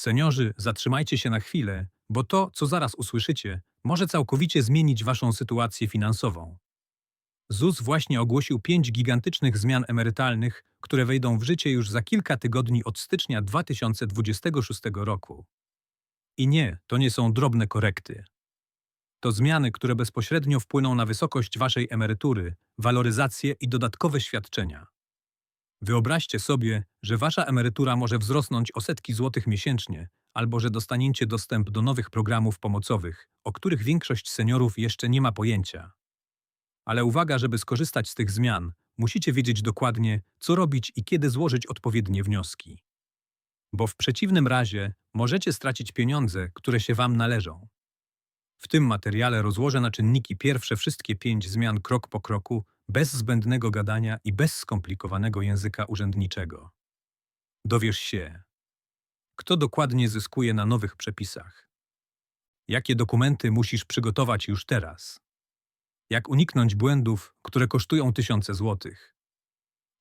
Seniorzy, zatrzymajcie się na chwilę, bo to, co zaraz usłyszycie, może całkowicie zmienić waszą sytuację finansową. ZUS właśnie ogłosił pięć gigantycznych zmian emerytalnych, które wejdą w życie już za kilka tygodni od stycznia 2026 roku. I nie, to nie są drobne korekty. To zmiany, które bezpośrednio wpłyną na wysokość waszej emerytury, waloryzację i dodatkowe świadczenia. Wyobraźcie sobie, że wasza emerytura może wzrosnąć o setki złotych miesięcznie, albo że dostaniecie dostęp do nowych programów pomocowych, o których większość seniorów jeszcze nie ma pojęcia. Ale uwaga, żeby skorzystać z tych zmian, musicie wiedzieć dokładnie, co robić i kiedy złożyć odpowiednie wnioski. Bo w przeciwnym razie możecie stracić pieniądze, które się wam należą. W tym materiale rozłożę na czynniki pierwsze wszystkie pięć zmian krok po kroku, bez zbędnego gadania i bez skomplikowanego języka urzędniczego. Dowiesz się, kto dokładnie zyskuje na nowych przepisach, jakie dokumenty musisz przygotować już teraz, jak uniknąć błędów, które kosztują tysiące złotych.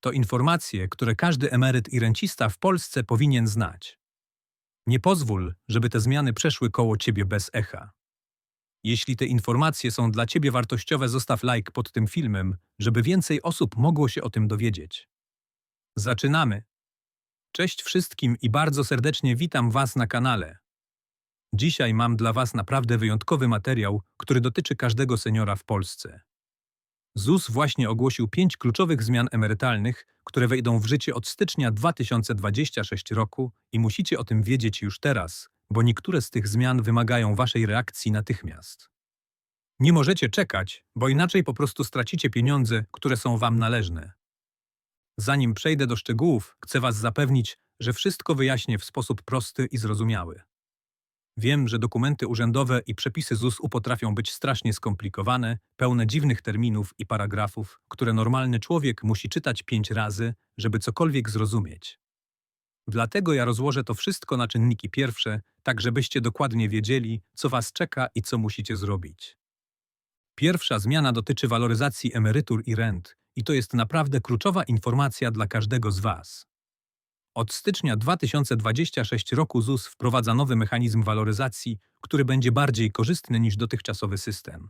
To informacje, które każdy emeryt i rencista w Polsce powinien znać. Nie pozwól, żeby te zmiany przeszły koło ciebie bez echa. Jeśli te informacje są dla Ciebie wartościowe, zostaw like pod tym filmem, żeby więcej osób mogło się o tym dowiedzieć. Zaczynamy. Cześć wszystkim i bardzo serdecznie witam Was na kanale. Dzisiaj mam dla Was naprawdę wyjątkowy materiał, który dotyczy każdego seniora w Polsce. ZUS właśnie ogłosił pięć kluczowych zmian emerytalnych, które wejdą w życie od stycznia 2026 roku i musicie o tym wiedzieć już teraz, bo niektóre z tych zmian wymagają Waszej reakcji natychmiast. Nie możecie czekać, bo inaczej po prostu stracicie pieniądze, które są Wam należne. Zanim przejdę do szczegółów, chcę Was zapewnić, że wszystko wyjaśnię w sposób prosty i zrozumiały. Wiem, że dokumenty urzędowe i przepisy ZUS-u potrafią być strasznie skomplikowane, pełne dziwnych terminów i paragrafów, które normalny człowiek musi czytać pięć razy, żeby cokolwiek zrozumieć. Dlatego ja rozłożę to wszystko na czynniki pierwsze, tak żebyście dokładnie wiedzieli, co Was czeka i co musicie zrobić. Pierwsza zmiana dotyczy waloryzacji emerytur i rent, i to jest naprawdę kluczowa informacja dla każdego z Was. Od stycznia 2026 roku ZUS wprowadza nowy mechanizm waloryzacji, który będzie bardziej korzystny niż dotychczasowy system.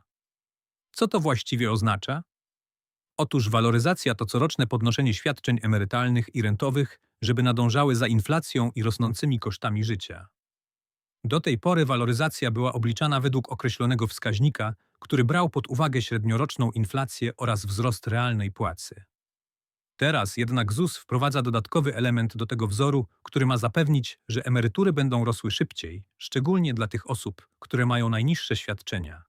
Co to właściwie oznacza? Otóż waloryzacja to coroczne podnoszenie świadczeń emerytalnych i rentowych, żeby nadążały za inflacją i rosnącymi kosztami życia. Do tej pory waloryzacja była obliczana według określonego wskaźnika, który brał pod uwagę średnioroczną inflację oraz wzrost realnej płacy. Teraz jednak ZUS wprowadza dodatkowy element do tego wzoru, który ma zapewnić, że emerytury będą rosły szybciej, szczególnie dla tych osób, które mają najniższe świadczenia.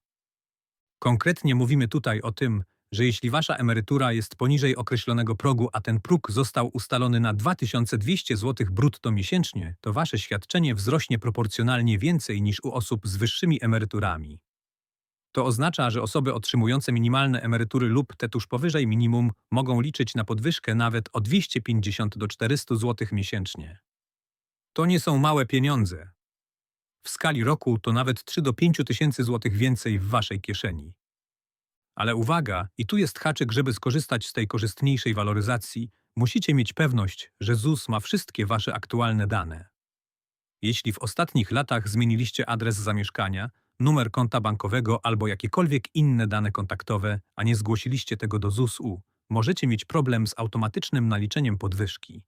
Konkretnie mówimy tutaj o tym, że jeśli wasza emerytura jest poniżej określonego progu, a ten próg został ustalony na 2200 zł brutto miesięcznie, to wasze świadczenie wzrośnie proporcjonalnie więcej niż u osób z wyższymi emeryturami. To oznacza, że osoby otrzymujące minimalne emerytury lub te tuż powyżej minimum mogą liczyć na podwyżkę nawet o 250 do 400 zł miesięcznie. To nie są małe pieniądze. W skali roku to nawet 3 do 5 tysięcy złotych więcej w waszej kieszeni. Ale uwaga, i tu jest haczyk, żeby skorzystać z tej korzystniejszej waloryzacji, musicie mieć pewność, że ZUS ma wszystkie wasze aktualne dane. Jeśli w ostatnich latach zmieniliście adres zamieszkania, numer konta bankowego albo jakiekolwiek inne dane kontaktowe, a nie zgłosiliście tego do ZUS-u, możecie mieć problem z automatycznym naliczeniem podwyżki.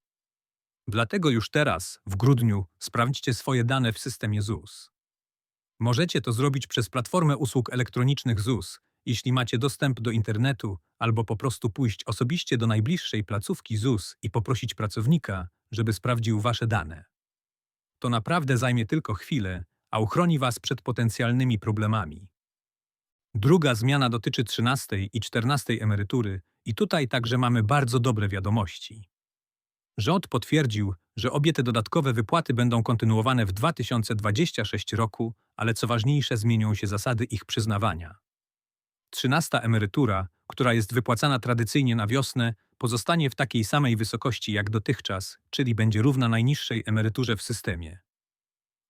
Dlatego już teraz, w grudniu, sprawdźcie swoje dane w systemie ZUS. Możecie to zrobić przez platformę usług elektronicznych ZUS, jeśli macie dostęp do internetu, albo po prostu pójść osobiście do najbliższej placówki ZUS i poprosić pracownika, żeby sprawdził wasze dane. To naprawdę zajmie tylko chwilę, a uchroni Was przed potencjalnymi problemami. Druga zmiana dotyczy 13 i 14 emerytury i tutaj także mamy bardzo dobre wiadomości. Rząd potwierdził, że obie te dodatkowe wypłaty będą kontynuowane w 2026 roku, ale co ważniejsze zmienią się zasady ich przyznawania. 13 emerytura, która jest wypłacana tradycyjnie na wiosnę, pozostanie w takiej samej wysokości jak dotychczas, czyli będzie równa najniższej emeryturze w systemie.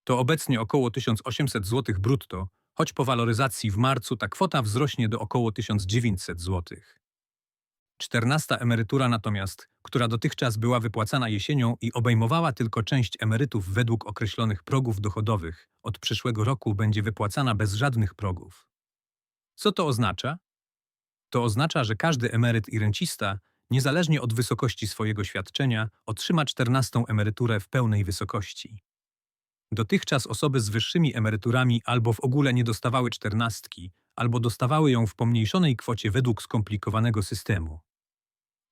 To obecnie około 1800 zł brutto, choć po waloryzacji w marcu ta kwota wzrośnie do około 1900 zł. Czternasta emerytura natomiast, która dotychczas była wypłacana jesienią i obejmowała tylko część emerytów według określonych progów dochodowych, od przyszłego roku będzie wypłacana bez żadnych progów. Co to oznacza? To oznacza, że każdy emeryt i rencista, niezależnie od wysokości swojego świadczenia, otrzyma czternastą emeryturę w pełnej wysokości. Dotychczas osoby z wyższymi emeryturami albo w ogóle nie dostawały czternastki, albo dostawały ją w pomniejszonej kwocie według skomplikowanego systemu.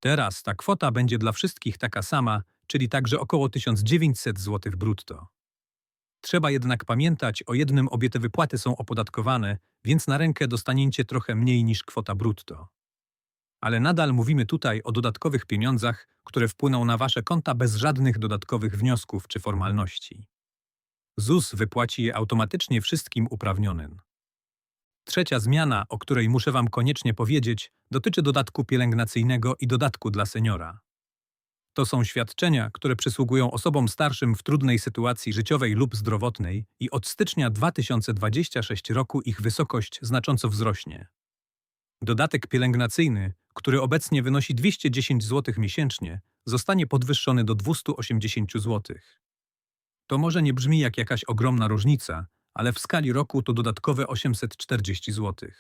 Teraz ta kwota będzie dla wszystkich taka sama, czyli także około 1900 zł brutto. Trzeba jednak pamiętać o jednym obie te wypłaty są opodatkowane, więc na rękę dostaniecie trochę mniej niż kwota brutto. Ale nadal mówimy tutaj o dodatkowych pieniądzach, które wpłyną na wasze konta bez żadnych dodatkowych wniosków czy formalności. ZUS wypłaci je automatycznie wszystkim uprawnionym. Trzecia zmiana, o której muszę Wam koniecznie powiedzieć, dotyczy dodatku pielęgnacyjnego i dodatku dla seniora. To są świadczenia, które przysługują osobom starszym w trudnej sytuacji życiowej lub zdrowotnej i od stycznia 2026 roku ich wysokość znacząco wzrośnie. Dodatek pielęgnacyjny, który obecnie wynosi 210 zł miesięcznie, zostanie podwyższony do 280 zł. To może nie brzmi jak jakaś ogromna różnica, ale w skali roku to dodatkowe 840 zł.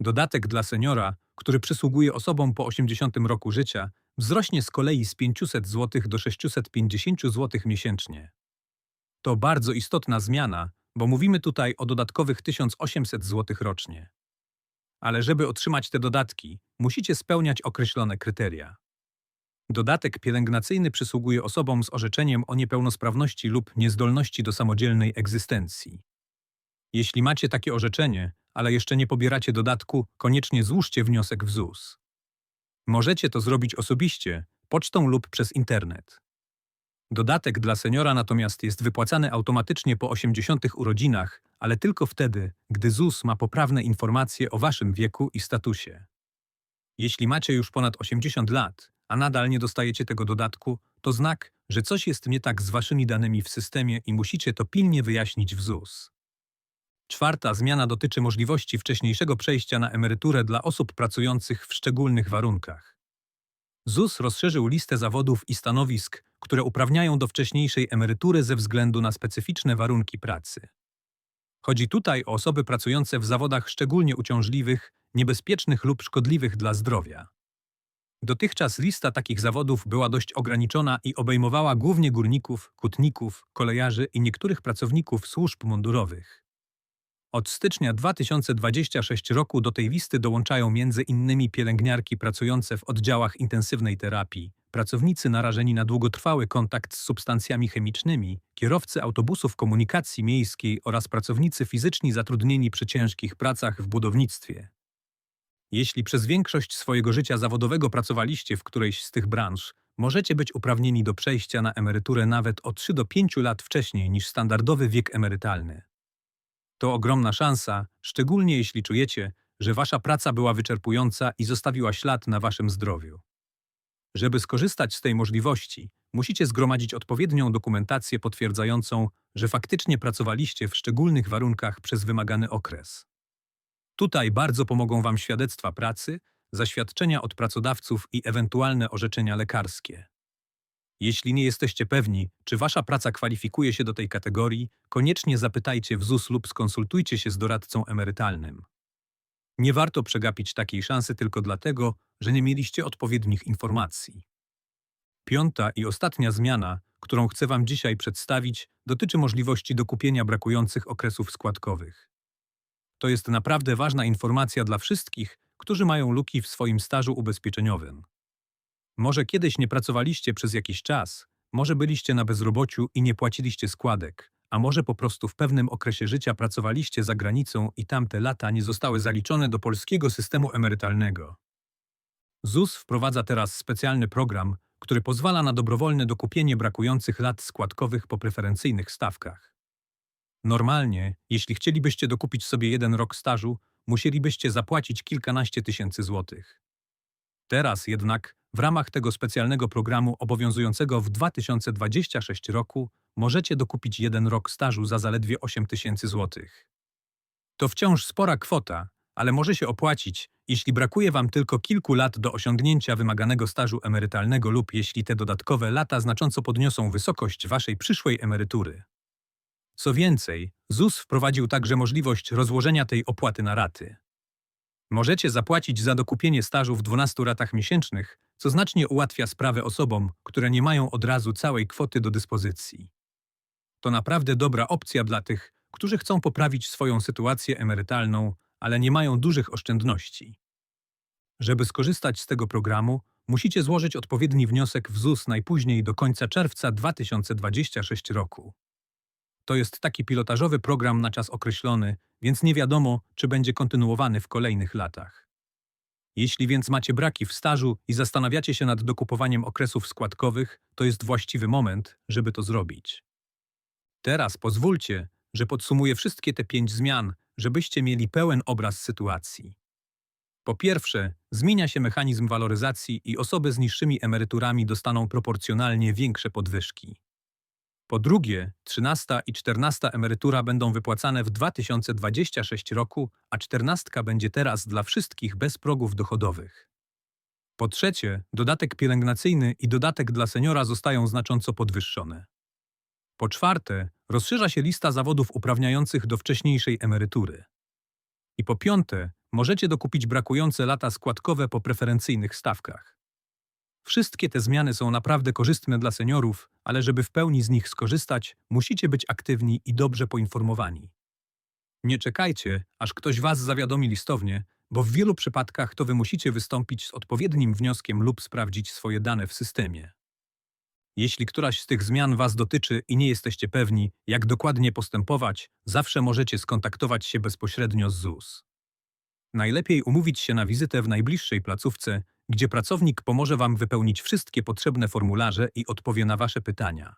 Dodatek dla seniora, który przysługuje osobom po 80 roku życia, wzrośnie z kolei z 500 zł do 650 zł miesięcznie. To bardzo istotna zmiana, bo mówimy tutaj o dodatkowych 1800 zł rocznie. Ale żeby otrzymać te dodatki, musicie spełniać określone kryteria. Dodatek pielęgnacyjny przysługuje osobom z orzeczeniem o niepełnosprawności lub niezdolności do samodzielnej egzystencji. Jeśli macie takie orzeczenie, ale jeszcze nie pobieracie dodatku, koniecznie złóżcie wniosek w ZUS. Możecie to zrobić osobiście, pocztą lub przez internet. Dodatek dla seniora natomiast jest wypłacany automatycznie po 80 urodzinach, ale tylko wtedy, gdy ZUS ma poprawne informacje o waszym wieku i statusie. Jeśli macie już ponad 80 lat, a nadal nie dostajecie tego dodatku, to znak, że coś jest nie tak z waszymi danymi w systemie i musicie to pilnie wyjaśnić w ZUS. Czwarta zmiana dotyczy możliwości wcześniejszego przejścia na emeryturę dla osób pracujących w szczególnych warunkach. ZUS rozszerzył listę zawodów i stanowisk, które uprawniają do wcześniejszej emerytury ze względu na specyficzne warunki pracy. Chodzi tutaj o osoby pracujące w zawodach szczególnie uciążliwych, niebezpiecznych lub szkodliwych dla zdrowia. Dotychczas lista takich zawodów była dość ograniczona i obejmowała głównie górników, kutników, kolejarzy i niektórych pracowników służb mundurowych. Od stycznia 2026 roku do tej listy dołączają m.in. pielęgniarki pracujące w oddziałach intensywnej terapii, pracownicy narażeni na długotrwały kontakt z substancjami chemicznymi, kierowcy autobusów komunikacji miejskiej oraz pracownicy fizyczni zatrudnieni przy ciężkich pracach w budownictwie. Jeśli przez większość swojego życia zawodowego pracowaliście w którejś z tych branż, możecie być uprawnieni do przejścia na emeryturę nawet o 3 do 5 lat wcześniej niż standardowy wiek emerytalny. To ogromna szansa, szczególnie jeśli czujecie, że wasza praca była wyczerpująca i zostawiła ślad na waszym zdrowiu. Żeby skorzystać z tej możliwości, musicie zgromadzić odpowiednią dokumentację potwierdzającą, że faktycznie pracowaliście w szczególnych warunkach przez wymagany okres. Tutaj bardzo pomogą Wam świadectwa pracy, zaświadczenia od pracodawców i ewentualne orzeczenia lekarskie. Jeśli nie jesteście pewni, czy Wasza praca kwalifikuje się do tej kategorii, koniecznie zapytajcie w ZUS lub skonsultujcie się z doradcą emerytalnym. Nie warto przegapić takiej szansy tylko dlatego, że nie mieliście odpowiednich informacji. Piąta i ostatnia zmiana, którą chcę Wam dzisiaj przedstawić, dotyczy możliwości dokupienia brakujących okresów składkowych. To jest naprawdę ważna informacja dla wszystkich, którzy mają luki w swoim stażu ubezpieczeniowym. Może kiedyś nie pracowaliście przez jakiś czas, może byliście na bezrobociu i nie płaciliście składek, a może po prostu w pewnym okresie życia pracowaliście za granicą i tamte lata nie zostały zaliczone do polskiego systemu emerytalnego. ZUS wprowadza teraz specjalny program, który pozwala na dobrowolne dokupienie brakujących lat składkowych po preferencyjnych stawkach. Normalnie, jeśli chcielibyście dokupić sobie jeden rok stażu, musielibyście zapłacić kilkanaście tysięcy złotych. Teraz jednak, w ramach tego specjalnego programu obowiązującego w 2026 roku, możecie dokupić jeden rok stażu za zaledwie 8 tysięcy złotych. To wciąż spora kwota, ale może się opłacić, jeśli brakuje Wam tylko kilku lat do osiągnięcia wymaganego stażu emerytalnego lub jeśli te dodatkowe lata znacząco podniosą wysokość Waszej przyszłej emerytury. Co więcej, ZUS wprowadził także możliwość rozłożenia tej opłaty na raty. Możecie zapłacić za dokupienie stażu w 12 ratach miesięcznych, co znacznie ułatwia sprawę osobom, które nie mają od razu całej kwoty do dyspozycji. To naprawdę dobra opcja dla tych, którzy chcą poprawić swoją sytuację emerytalną, ale nie mają dużych oszczędności. Żeby skorzystać z tego programu, musicie złożyć odpowiedni wniosek w ZUS najpóźniej do końca czerwca 2026 roku. To jest taki pilotażowy program na czas określony, więc nie wiadomo, czy będzie kontynuowany w kolejnych latach. Jeśli więc macie braki w stażu i zastanawiacie się nad dokupowaniem okresów składkowych, to jest właściwy moment, żeby to zrobić. Teraz pozwólcie, że podsumuję wszystkie te pięć zmian, żebyście mieli pełen obraz sytuacji. Po pierwsze, zmienia się mechanizm waloryzacji i osoby z niższymi emeryturami dostaną proporcjonalnie większe podwyżki. Po drugie, 13 i 14 emerytura będą wypłacane w 2026 roku, a 14 będzie teraz dla wszystkich bez progów dochodowych. Po trzecie, dodatek pielęgnacyjny i dodatek dla seniora zostają znacząco podwyższone. Po czwarte, rozszerza się lista zawodów uprawniających do wcześniejszej emerytury. I po piąte, możecie dokupić brakujące lata składkowe po preferencyjnych stawkach. Wszystkie te zmiany są naprawdę korzystne dla seniorów, ale żeby w pełni z nich skorzystać, musicie być aktywni i dobrze poinformowani. Nie czekajcie, aż ktoś was zawiadomi listownie, bo w wielu przypadkach to wy musicie wystąpić z odpowiednim wnioskiem lub sprawdzić swoje dane w systemie. Jeśli któraś z tych zmian Was dotyczy i nie jesteście pewni, jak dokładnie postępować, zawsze możecie skontaktować się bezpośrednio z ZUS. Najlepiej umówić się na wizytę w najbliższej placówce, gdzie pracownik pomoże Wam wypełnić wszystkie potrzebne formularze i odpowie na Wasze pytania.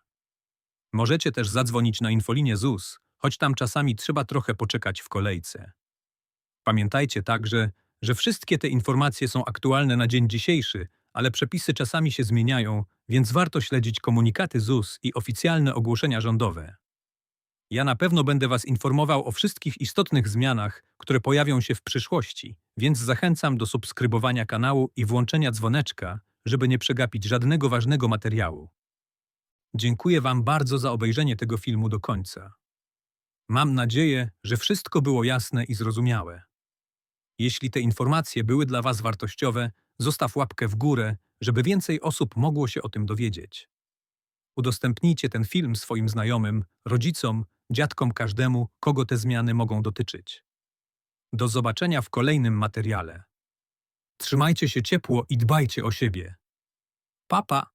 Możecie też zadzwonić na infolinię ZUS, choć tam czasami trzeba trochę poczekać w kolejce. Pamiętajcie także, że wszystkie te informacje są aktualne na dzień dzisiejszy, ale przepisy czasami się zmieniają, więc warto śledzić komunikaty ZUS i oficjalne ogłoszenia rządowe. Ja na pewno będę Was informował o wszystkich istotnych zmianach, które pojawią się w przyszłości, więc zachęcam do subskrybowania kanału i włączenia dzwoneczka, żeby nie przegapić żadnego ważnego materiału. Dziękuję Wam bardzo za obejrzenie tego filmu do końca. Mam nadzieję, że wszystko było jasne i zrozumiałe. Jeśli te informacje były dla Was wartościowe, zostaw łapkę w górę, żeby więcej osób mogło się o tym dowiedzieć. Udostępnijcie ten film swoim znajomym, rodzicom, dziadkom każdemu, kogo te zmiany mogą dotyczyć. Do zobaczenia w kolejnym materiale. Trzymajcie się ciepło i dbajcie o siebie. Papa.